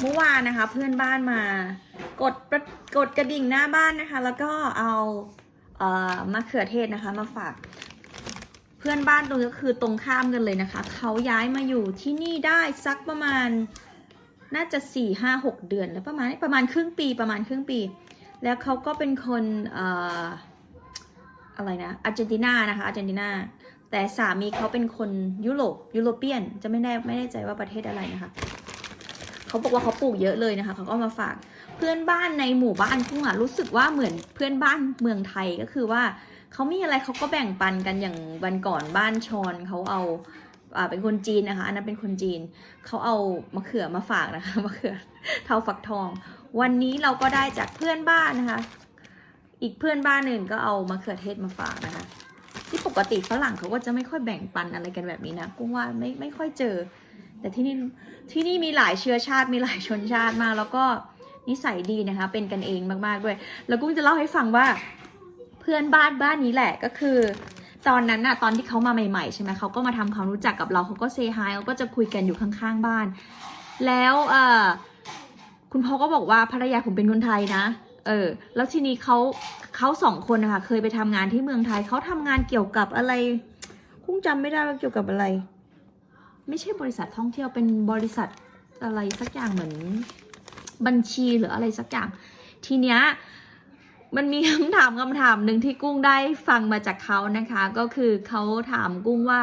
เมื่อวานนะคะ เพื่อนบ้านมากดกดกระดิ่งหน้าบ้านนะคะ แล้วก็เอาเอ่อมะเขือเทศนะคะ มาฝาก เพื่อนบ้านตรงนี้ก็คือตรงข้ามกันเลยนะคะ เขาย้ายมาอยู่ที่นี่ได้สักประมาณน่าจะสี่ห้าหกเดือนแล้วประมาณประมาณครึ่งปีประมาณครึ่งปี แล้วเขาก็เป็นคนเอ่ออะไรนะอาร์เจนตินานะคะอาร์เจนตินาแต่สามีเขาเป็นคนยุโรปยุโรเปียนจะไม่แน่ไม่แน่ใจว่าประเทศอะไรนะคะ เขาบอกว่าเขาปลูกเยอะเลยนะคะเขาก็มาฝากเพื่อนบ้านในหมู่บ้านกุ้งอะรู้สึกว่าเหมือนเพื่อนบ้านเมืองไทยก็คือว่าเขามีอะไรเขาก็แบ่งปันกันอย่างวันก่อนบ้านชอนเขาเอาอ่าเป็นคนจีนนะคะ อันนั้นเป็นคนจีนเขาเอามะเขือมาฝากนะคะมะเขือเทาฝักทอง วันนี้เราก็ได้จากเพื่อนบ้านนะคะ อีกเพื่อนบ้านหนึ่งก็เอามะเขือเทศมาฝากนะคะ ที่ปกติฝรั่งเขาก็จะไม่ค่อยแบ่งปันอะไรกันแบบนี้นะกุ้งว่าไม่ไม่ค่อยเจอ แต่ที่นี่ที่นี่มีหลายเชื้อชาติมีหลายชนชาติมาก แล้วก็นิสัยดีนะคะ เป็นกันเองมากๆด้วย แล้วกุ้งจะเล่าให้ฟังว่า เพื่อนบ้านบ้านนี้แหละก็คือ ตอนนั้นน่ะตอนที่เขามาใหม่ๆใช่ไหมเขาก็มาทำความรู้จักกับเราเขาก็เซฮายเขาก็จะคุยกันอยู่ข้างๆบ้าน แล้วเออคุณพ่อก็บอกว่าภรรยาผมเป็นคนไทยนะ เออ แล้วทีนี้เขาเขาสองคนนะคะเคยไปทำงานที่เมืองไทยเขาทำงานเกี่ยวกับอะไรกุ้งจำไม่ได้ว่าเกี่ยวกับอะไร ไม่ใช่บริษัทท่องเที่ยวเป็นบริษัทอะไรสักอย่างเหมือนบัญชีหรืออะไรสักอย่าง ทีเนี้ยมันมีคำถามคำถามหนึ่งที่กุ้งได้ฟังมาจากเขานะคะ ก็คือเขาถามกุ้งว่า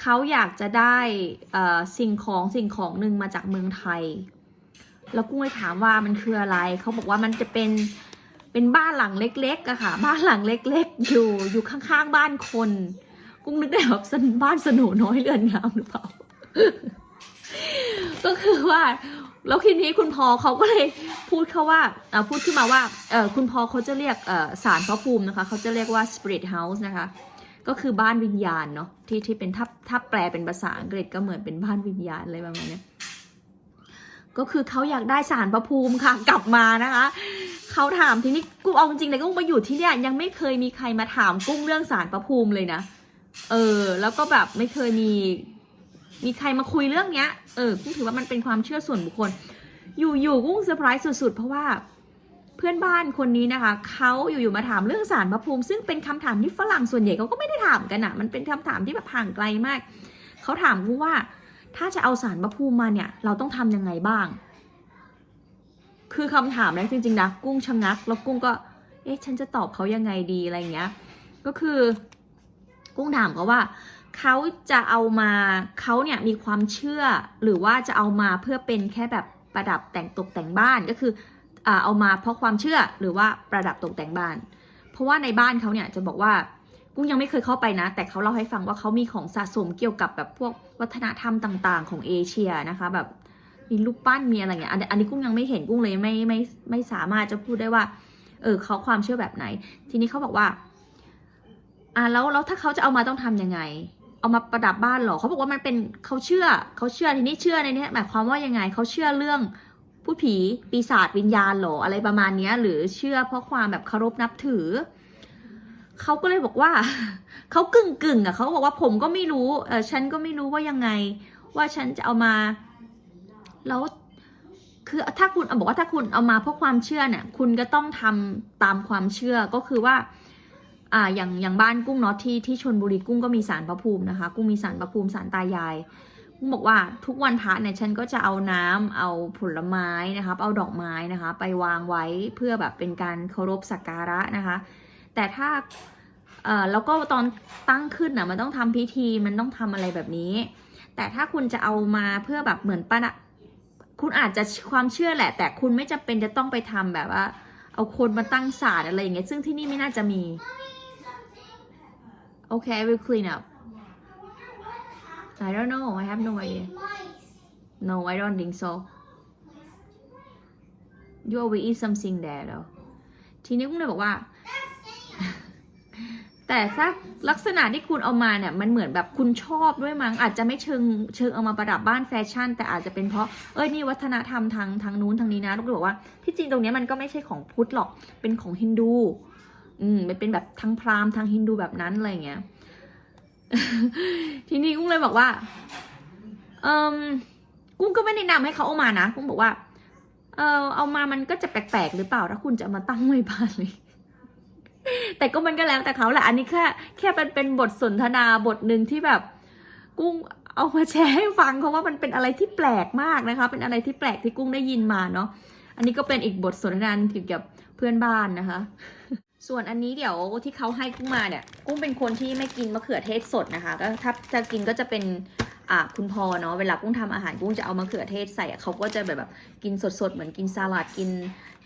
เขาอยากจะได้สิ่งของสิ่งของหนึ่งมาจากเมืองไทย แล้วกุ้งเลยถามว่ามันคืออะไร เขาบอกว่ามันจะเป็นเป็นบ้านหลังเล็กๆอะค่ะ บ้านหลังเล็ก ๆ อยู่อยู่ข้างๆบ้านคน กุ้งนึกได้แบบสนบ้านสนุน้อยเรือนงามหรือเปล่า ก็คือว่าแล้วทีนี้คุณพอเขาก็เลยพูดเขาว่าเอ่อพูดขึ้นมาว่าเออคุณพอเขาจะเรียกเอ่อสารพระภูมินะคะเขาจะเรียกว่า spirit house นะคะ ก็คือบ้านวิญญาณเนาะที่ที่เป็นถ้าถ้าแปลเป็นภาษาอังกฤษก็เหมือนเป็นบ้านวิญญาณอะไรประมาณเนี้ยก็คือเขาอยากได้สารพระภูมิค่ะ กลับมานะคะเขาถามทีนี้กูเอาจริงๆเลยกุ้งมาอยู่ที่เนี่ยยังไม่เคยมีใครมาถามกุ้งเรื่องสารพระภูมิเลยนะ เออ แล้วก็แบบไม่เคยมี มีใครมาคุยเรื่องเนี้ย เออกุ้งถือว่ามันเป็นความเชื่อส่วนบุคคล อยู่ๆกุ้งเซอร์ไพรส์สุดๆ เพราะว่าเพื่อนบ้านคนนี้นะคะ เขาอยู่ๆมาถามเรื่องสารพระภูมิ ซึ่งเป็นคำถามที่ฝรั่งส่วนใหญ่เขาก็ไม่ได้ถามกันอะมันเป็นคำถามที่แบบห่างไกลมาก เขาถามกุ้งว่า ถ้าจะเอาสารพระภูมิมาเนี่ย เราต้องทำยังไงบ้าง คือคำถามนั้นจริงๆนะกุ้งชะงัก แล้วกุ้งก็ เอ๊ะฉันจะตอบเขายังไงดีอะไรอย่างเงี้ย ก็คือ กุ้งถามเขาว่าเขาจะเอามาเขาเนี่ยมีความเชื่อหรือว่าจะเอามาเพื่อเป็นแค่แบบประดับแต่งตกแต่งบ้านก็คือเอามาเพราะความเชื่อหรือว่าประดับตกแต่งบ้าน เพราะว่าในบ้านเขาเนี่ยจะบอกว่ากุ้งยังไม่เคยเข้าไปนะ แต่เขาเล่าให้ฟังว่าเขามีของสะสมเกี่ยวกับแบบพวกวัฒนธรรมต่าง ๆ ของเอเชียนะคะแบบมีรูปปั้นมีอะไรเงี้ยอันอันนี้กุ้งยังไม่เห็นกุ้งเลยไม่ไม่ไม่สามารถจะพูดได้ว่าเออเขาความเชื่อแบบไหน ทีนี้เขาบอกว่า อ่าแล้วแล้วถ้าเขาจะเอามาต้องทำยังไง เอามาประดับบ้านเหรอเขาบอกว่ามันเป็นเขาเชื่อเขาเชื่อทีนี้เชื่อในนี้หมายความว่ายังไงเขาเชื่อเรื่องผู้ผีปีศาจวิญญาณเหรออะไรประมาณนี้หรือเชื่อเพราะความแบบเคารพนับถือเขาก็เลยบอกว่าเขากึ่งกึ่งๆอะเขาบอกว่าผมก็ไม่รู้เออฉันก็ไม่รู้ว่ายังไง ว่าฉันจะเอามา แล้วคือถ้าคุณบอกว่าถ้าคุณเอามาเพราะความเชื่อเนี่ย คุณก็ต้องทำตามความเชื่อก็คือว่า อ่าอย่างอย่างบ้านกุ้งเนาะที่ที่ชนบุรีกุ้งก็มีสารพระภูมินะคะ กุ้งมีสารพระภูมิสารตายายกุ้งบอกว่าทุกวันพระเนี่ยฉันก็จะเอาน้ำเอาผลไม้นะคะเอาดอกไม้นะคะ ไปวางไว้เพื่อแบบเป็นการเคารพสักการะนะคะ แต่ถ้าเอ่อแล้วก็ตอนตั้งขึ้นน่ะมันต้องทำพิธีมันต้องทำอะไรแบบนี้ แต่ถ้าคุณจะเอามาเพื่อแบบเหมือนประดับคุณอาจจะความเชื่อแหละ แต่คุณไม่จำเป็นจะต้องไปทำแบบว่า เอาคนมาตั้งศาลอะไรอย่างเงี้ยซึ่งที่นี่ไม่น่าจะมี Okay, I will clean up. I don't know. I have no idea. No, I don't think so. You always eat something there though. ทีนี้กุ้งเลยบอกว่า แต่ถ้าลักษณะที่คุณเอามาเนี่ย มันเหมือนแบบคุณชอบด้วยมั้งอาจจะไม่เชิงเชิงเอามาประดับบ้านแฟชั่น แต่อาจจะเป็นเพราะเอ้ยนี่วัฒนธรรมทางทางนู้นทางนี้นะลูกเลยบอกว่าที่จริงตรงนี้มันก็ไม่ใช่ของพุทธหรอกเป็นของฮินดู อืมมันเป็นแบบทางพราหมณ์ทางฮินดูแบบนั้นอะไรเงี้ย ทีนี้กุ้งเลยบอกว่า เอมกุ้งก็ไม่แนะนำให้เขาเอามานะ กุ้งบอกว่า เออเอามามันก็จะแปลกๆหรือเปล่า ถ้าคุณจะมาตั้งไว้บ้านเลย แต่ก็มันก็แล้วแต่เขาแหละ อันนี้แค่แค่เป็นเป็นบทสนทนาบทหนึ่งที่แบบ กุ้งเอามาแชร์ให้ฟังเพราะว่ามันเป็นอะไรที่แปลกมากนะคะ เป็นอะไรที่แปลกที่กุ้งได้ยินมาเนาะ อันนี้ก็เป็นอีกบทสนทนาเกี่ยวกับเพื่อนบ้านนะคะ ส่วนอันนี้เดี๋ยวที่เขาให้กุ้งมาเนี่ย กุ้งเป็นคนที่ไม่กินมะเขือเทศสดนะคะ ก็ถ้าจะกินก็จะเป็นอ่าคุณพอเนาะเวลากุ้งทำอาหารกุ้งจะเอามะเขือเทศใส่เขาก็จะแบบแบบกินสดๆเหมือนกินสลัดกิน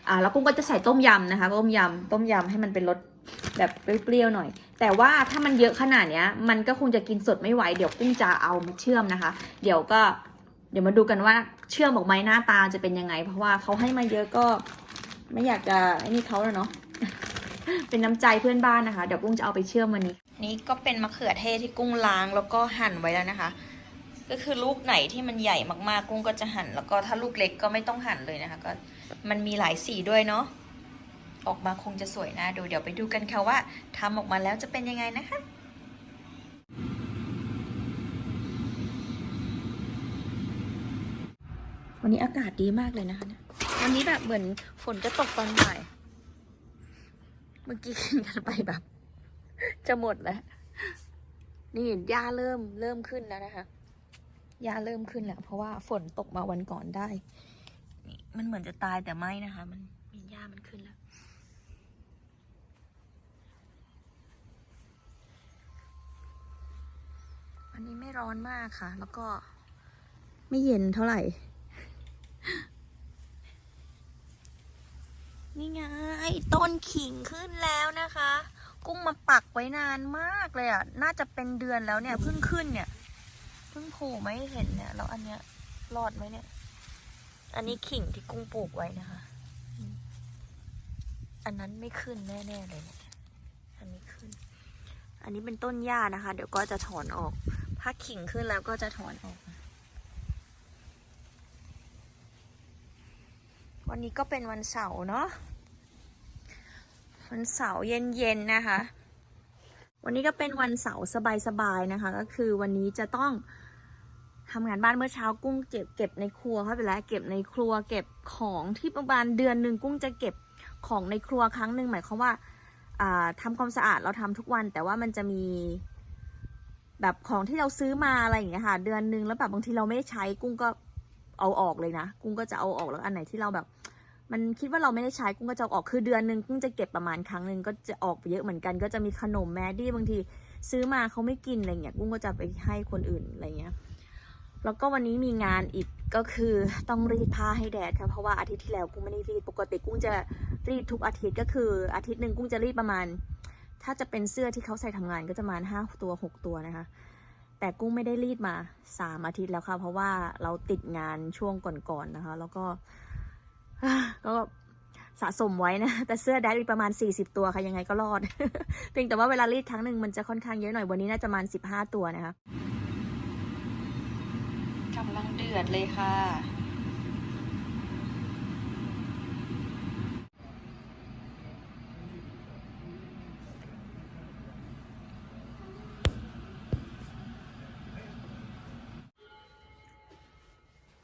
อ่าแล้วกุ้งก็จะใส่ต้มยำนะคะต้มยำต้มยำให้มันเป็นรสแบบเปรี้ยวๆหน่อย แต่ว่าถ้ามันเยอะขนาดเนี้ย มันก็คงจะกินสดไม่ไหวเดี๋ยวกุ้งจะเอามาเชื่อมนะคะ เดี๋ยวก็เดี๋ยวมาดูกันว่าเชื่อมออกมาหน้าตาจะเป็นยังไง เพราะว่าเขาให้มาเยอะก็ ไม่อยากจะไอ้นี่เขาแล้วเนาะ เป็นน้ำใจเพื่อนบ้านนะคะ เดี๋ยวกุ้งจะเอาไปเชื่อมวันนี้ นี่ก็เป็นมะเขือเทศที่กุ้งล้างแล้วก็หั่นไว้แล้วนะคะ ก็คือลูกไหนที่มันใหญ่มากๆ กุ้งก็จะหั่น แล้วก็ถ้าลูกเล็กก็ไม่ต้องหั่นเลยนะคะ ก็มันมีหลายสีด้วยเนาะ ออกมาคงจะสวยนะดูเดี๋ยวไปดูกันค่ะว่าทำออกมาแล้วจะเป็นยังไงนะคะวันนี้อากาศดีมากเลยนะคะเนี่ย วันนี้แบบเหมือนฝนจะตกตอนบ่ายเมื่อกี้กินกันไปแบบ จะหมดแล้ว นี่หญ้าเริ่มเริ่มขึ้นแล้วนะคะหญ้าเริ่มขึ้นแล้ว เพราะว่าฝนตกมาวันก่อนได้นี่มันเหมือนจะตายแต่ไม่นะคะ มันมีหญ้ามันขึ้นแล้ว วันนี้ไม่ร้อนมากค่ะ แล้วก็ไม่เย็นเท่าไหร่ นี่ไงต้นขิงขึ้นแล้วนะคะ กุ้งมาปักไว้นานมากเลยอะ น่าจะเป็นเดือนแล้วเนี่ยเพิ่งขึ้นเนี่ยเพิ่งผล่ไม่เห็นเนี่ยแล้วอันเนี้ยรอดไหมเนี่ย อันนี้ขิงที่กุ้งปลูกไว้นะคะ อันนั้นไม่ขึ้นแน่ๆเลยเนี่ยอันนี้ขึ้น อันนี้เป็นต้นหญ้านะคะ เดี๋ยวก็จะถอนออกถ้าขิงขึ้นแล้วก็จะถอนออกวันนี้ก็เป็นวันเสาร์เนาะ วันเสาร์เย็นๆนะคะ วันนี้ก็เป็นวันเสาร์สบายๆนะคะ ก็คือวันนี้จะต้องทำงานบ้านเมื่อเช้ากุ้งเก็บเก็บในครัวเข้าไปแล้วเก็บในครัวเก็บของที่ประมาณเดือนหนึ่งกุ้งจะเก็บของในครัวครั้งหนึ่งหมายความว่าอ่าทำความสะอาดเราทำทุกวัน แต่ว่ามันจะมีแบบของที่เราซื้อมาอะไรอย่างเงี้ยค่ะ เดือนหนึ่งแล้วแบบบางทีเราไม่ได้ใช้กุ้งก็เอาออกเลยนะ กุ้งก็จะเอาออกแล้วอันไหนที่เราแบบ มันคิดว่าเราไม่ได้ใช้กุ้งก็จะเอาออกคือเดือนหนึ่งกุ้งจะเก็บประมาณครั้งหนึ่งก็จะออกไปเยอะเหมือนกัน ก็จะมีขนมแมดดี้บางที ซื้อมาเขาไม่กินอะไรเงี้ยกุ้งก็จะไปให้คนอื่นอะไรเงี้ยแล้วก็วันนี้มีงานอีกก็คือต้องรีดผ้าให้แดดค่ะเพราะว่าอาทิตย์ที่แล้วกุ้งไม่ได้รีดปกติกุ้งจะรีดทุกอาทิตย์ก็คือ อาทิตย์หนึ่งกุ้งจะรีดประมาณ ถ้าจะเป็นเสื้อที่เขาใส่ทำงานก็จะประมาณห้าตัวหกตัวนะคะ แต่กุ้งไม่ได้รีดมาสามอาทิตย์แล้วค่ะ เพราะว่าเราติดงานช่วงก่อนๆนะคะ แล้วก็ ก็สะสมไว้นะ แต่เสื้อแดดมีประมาณ 40 ตัวค่ะยังไงก็รอด เพียงแต่ว่าเวลารีดครั้งหนึ่งมันจะค่อนข้างเยอะหน่อยวันนี้น่าจะประมาณ 15 ตัวนะคะกำลังเดือดเลยค่ะ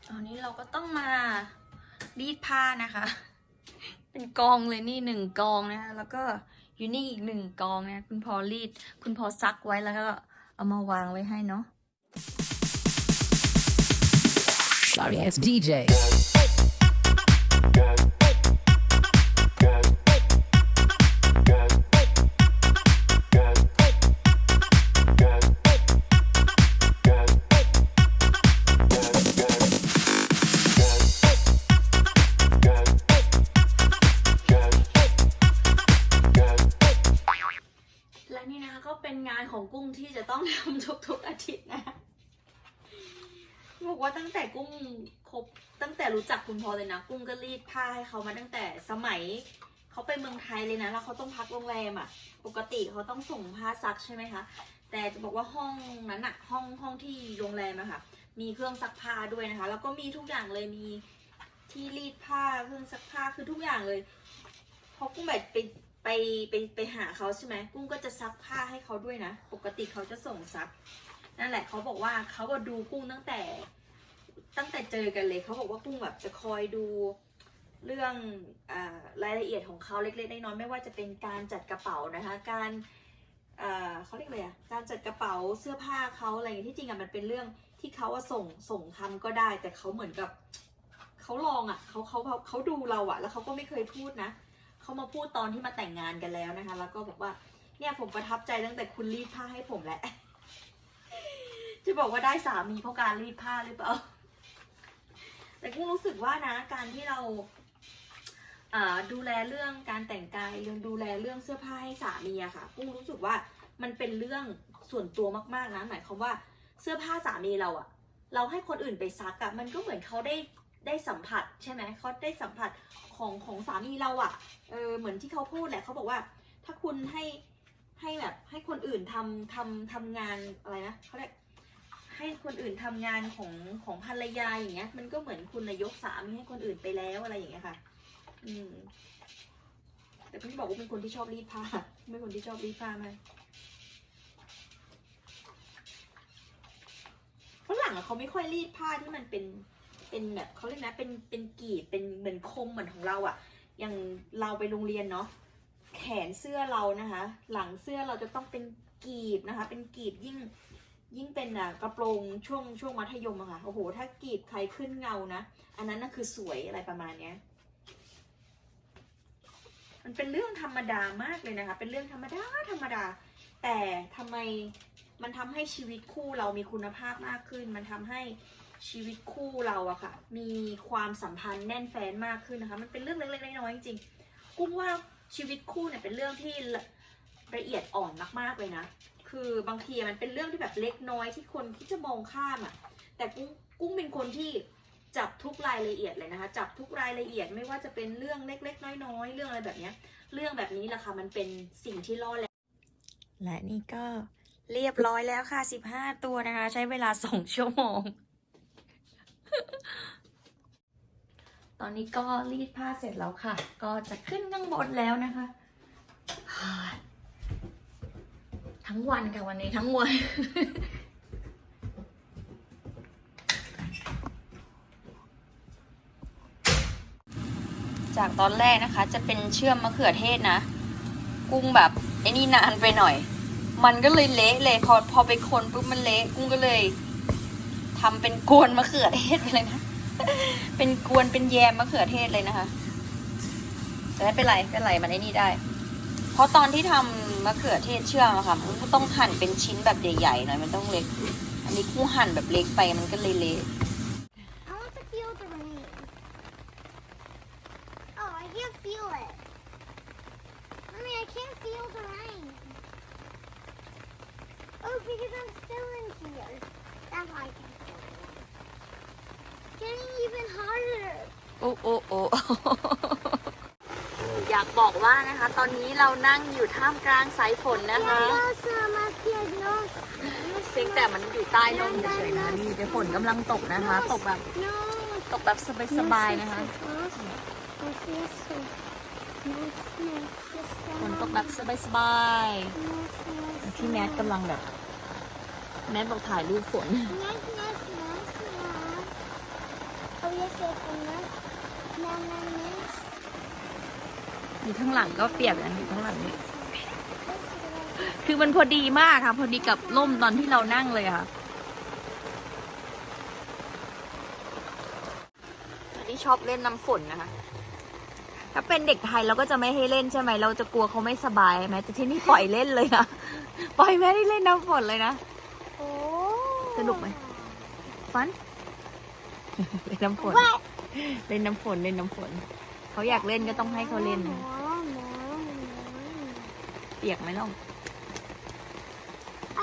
ตอนนี้เราก็ต้องมา รีดผ้านะคะ เป็นกองเลยนี่หนึ่งกองนะคะแล้วก็อยู่นี่อีกหนึ่งกองนะคุณพอรีด คุณพอซักไว้แล้วก็เอามาวางไว้ให้เนาะ Sorry it's DJ. ว่าตั้งแต่กุ้งคบตั้งแต่รู้จักคุณพอเลยนะ กุ้งก็รีดผ้าให้เขามาตั้งแต่สมัยเขาไปเมืองไทยเลยนะแล้วเขาต้องพักโรงแรมอะ่ะ ปกติเขาต้องส่งผ้าซักใช่ไหมคะแต่จะบอกว่าห้องนั้นอะห้องห้องที่โรงแรมอะค่ะ มีเครื่องซักผ้าด้วยนะคะ แล้วก็มีทุกอย่างเลยมีที่รีดผ้าเครื่องซักผ้าคือทุกอย่างเลยเพราะกุ้งแบบไปไปไปไปหาเขาใช่ไหมกุ้งก็จะซักผ้าให้เขาด้วยนะ ปกติเขาจะส่งซัก นั่นแหละเขาบอกว่าเขาก็ดูกุ้งตั้งแต่ ตั้งแต่เจอกันเลยเขาบอกว่ากุ้งแบบจะคอยดูเรื่องอรายละเอียดของเขาเล็กๆน้อยๆไม่ว่าจะเป็นการจัดกระเป๋านะคะ การเขาเรียกอะไรอะการจัดกระเป๋าเสื้อผ้าเขาอะไรอย่างนี้ที่จริงอะมันเป็นเรื่องที่เขาส่งส่งทำก็ได้ แต่เขาเหมือนกับเขาลองอะเขาเขาเขาเขาดูเราอะแล้วเขาก็ไม่เคยพูดนะเขามาพูดตอนที่มาแต่งงานกันแล้วนะคะ แล้วก็บอกว่าเนี่ยผมประทับใจตั้งแต่คุณรีดผ้าให้ผมแหละจะบอกว่าได้สามีเพราะการรีดผ้าหรือเปล่า แต่กุ้งรู้สึกว่านะการที่เราดูแลเรื่องการแต่งกายเรื่องดูแลเรื่องเสื้อผ้าให้สามีอะค่ะกุ้งรู้สึกว่ามันเป็นเรื่องส่วนตัวมากๆนะหมายความว่าเสื้อผ้าสามีเราอะเราให้คนอื่นไปซักอะมันก็เหมือนเขาได้ได้สัมผัสใช่ไหมเขาได้สัมผัสของของสามีเราอะเออเหมือนที่เขาพูดแหละเขาบอกว่า ถ้าคุณให้ให้แบบให้คนอื่นทำทำทำงานอะไรนะเขาเรียก ให้คนอื่นทำงานของของภรรยาอย่างเงี้ย มันก็เหมือนคุณนายกสามีให้คนอื่นไปแล้วอะไรอย่างเงี้ยค่ะ อืม แต่พี่บอกว่าเป็นคนที่ชอบรีดผ้าไม่คนที่ชอบรีดผ้ามากฝรั่งอะเขาไม่ค่อยรีดผ้าที่มันเป็นเป็นแบบเขาเรียกนะเป็นเป็นกีบเป็นเหมือนคมเหมือนของเราอะอย่างเราไปโรงเรียนเนาะแขนเสื้อเรานะคะ หลังเสื้อเราจะต้องเป็นกีบนะคะ เป็นกีบยิ่ง ยิ่งเป็นอะกระโปรงช่วงช่วงมัธยมอะค่ะ โอ้โห ถ้ากรีบใครขึ้นเงานะ อันนั้นน่ะคือสวยอะไรประมาณเนี้ย มันเป็นเรื่องธรรมดามากเลยนะคะ เป็นเรื่องธรรมดาธรรมดา แต่ทำไมมันทำให้ชีวิตคู่เรามีคุณภาพมากขึ้น มันทำให้ชีวิตคู่เราอะค่ะ มีความสัมพันธ์แน่นแฟ้นมากขึ้นนะคะ มันเป็นเรื่องเล็กๆน้อยๆจริงๆกุ้งว่าชีวิตคู่เนี่ยเป็นเรื่องที่ละเอียดอ่อนมากๆเลยนะ คือบางทีมันเป็นเรื่องที่แบบเล็กน้อยที่คนที่จะมองข้ามอะแต่กุ้งกุ้งเป็นคนที่จับทุกรายละเอียดเลยนะคะ จับทุกรายละเอียดไม่ว่าจะเป็นเรื่องเล็ก ๆ น้อยๆ เรื่องอะไรแบบเนี้ยเรื่องแบบนี้แหละค่ะมันเป็นสิ่งที่ล่อแหลมและนี่ก็เรียบร้อยแล้วค่ะ 15 ตัวนะคะ ใช้เวลา 2 ชั่วโมง ตอนนี้ก็รีดผ้าเสร็จแล้วค่ะ ก็จะขึ้นข้างบนแล้วนะคะ ทั้งวันค่ะวันนี้ทั้งวันจากตอนแรกนะคะ จะเป็นเชื่อมมะเขือเทศนะ กุ้งแบบไอ้นี่นานไปหน่อย มันก็เลยเละเลยพอพอไปคนปุ๊บมันเละกุ้งก็เลยทำเป็นกวนมะเขือเทศไปเลยนะ เป็นกวนเป็นแยมมะเขือเทศเลยนะคะแต่ไม่เป็นไรไม่เป็นไรมันไอ้นี่ได้ เพราะตอนที่ทำมะเขือเทศเชื่อมอะค่ะมันก็ต้องหั่นเป็นชิ้นแบบใหญ่ๆหน่อยมันต้องเล็ก อันนี้กุ้งหั่นแบบเล็กไปมันก็เลยเละ I want to feel the rain. Oh, I can't feel it. Mommy, I can't feel the rain. Oh, because I'm still in here. That's why I can't feel it. Getting even harder. โอ้โอ้โอ้อยากบอกว่านะคะ ตอนนี้เรานั่งอยู่ท่ามกลางสายฝนนะคะเพียงแต่มันอยู่ใต้ร่มเฉยๆนะนี่แต่ฝนกำลังตกนะคะ ตกแบบตกแบบสบายๆนะคะฝนตกแบบสบายๆพี่แมทกำลังแบบ แมทบอกถ่ายรูปฝนอยู่ ข้างหลังก็เปียกนะอยู่ข้างหลังนี่คือมันพอดีมากค่ะ พอดีกับร่มตอนที่เรานั่งเลยค่ะอันนี้ชอบเล่นน้ำฝนนะคะ ถ้าเป็นเด็กไทยเราก็จะไม่ให้เล่นใช่ไหม เราจะกลัวเขาไม่สบายไหมแต่ที่นี่ปล่อยเล่นเลยนะปล่อยแม่ได้เล่นน้ำฝนเลยนะสนุกไหมฟันเล่นน้ำฝน What? เล่นน้ำฝนเล่นน้ำฝน เขาอยากเล่นก็ต้องให้เขาเล่นนะเปียกไหมล่ะ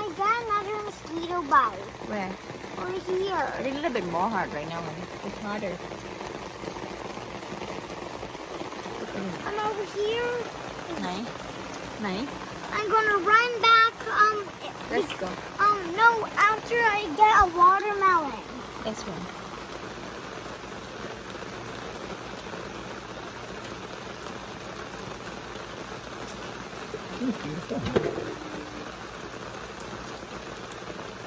I got another mosquito bite. Where? Over here. I think a little bit more hard right now. man. It's harder. I'm over here. ไหน ไหน I'm gonna run back. Um, Let's go. um, no, after I get a watermelon. This one.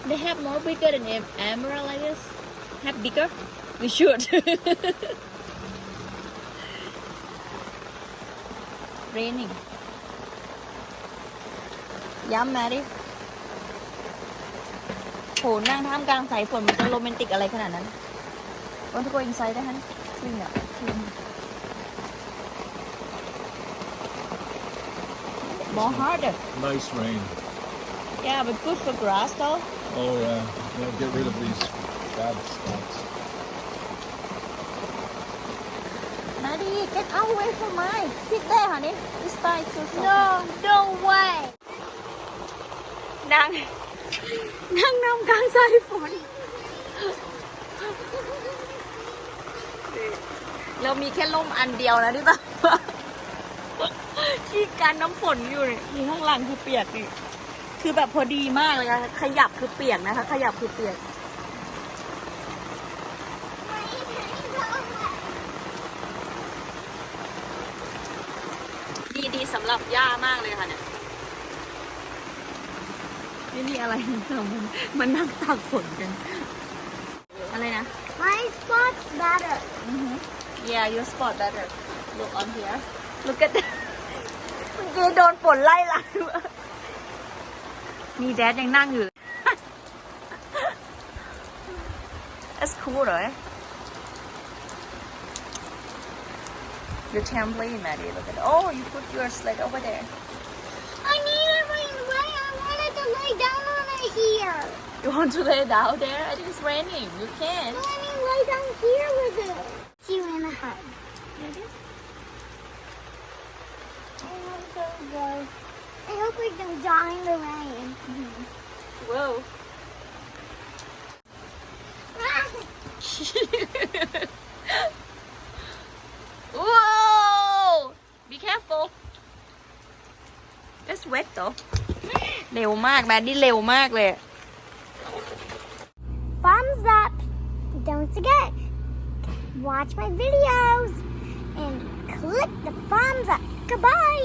They have more bigger than em- emerald like this. Have bigger. we should raining ย้ำแมรี่โหนั่งท่ามกลางสายฝนมันจะโรแมนติกอะไรขนาดนั้น Want to go inside ได้ไหมจริงอะจริง More harder Nice rain. Yeah but good for grass though Oh yeah, yeah. Get rid of these bad spots. Maddie get away from mine sit there honey this side too soft. No, no way. นั่ง นั่งนำกลางสายฝน เรามีแค่ล่มอันเดียวนะที่แบบ ที่กันน้ำฝนอยู่นี่มีข้างหลังคือเปียกนี่คือแบบพอดีมากเลยค่ะขยับคือเปียกนะคะ ขยับคือเปียก ดีดีๆสำหรับย่ามากเลยค่ะเนี่ยนี่นี่อะไรนะมันมันนั่งตากฝนกัน อะไรนะ My spot's better. Yeah your spot better look on here look at that เมื่อกี้โดนฝนไล่หลังมีแดดยังนั่งอยู่ That's cool เลย Your trampoline Maddie look at Oh you put your sled over there I need it right away. I wanted to lay down on it here. You want to lay down there? I think it's raining. You can. I mean, lay down here with it. See you in a hut. I want to go. I hope we don't die in the rain. Whoa. Whoa! Be careful. That's wet though. เร็วมากแมดดี้เร็วมากเลย Thumbs up. Don't forget, watch my videos and click the thumbs up. Goodbye.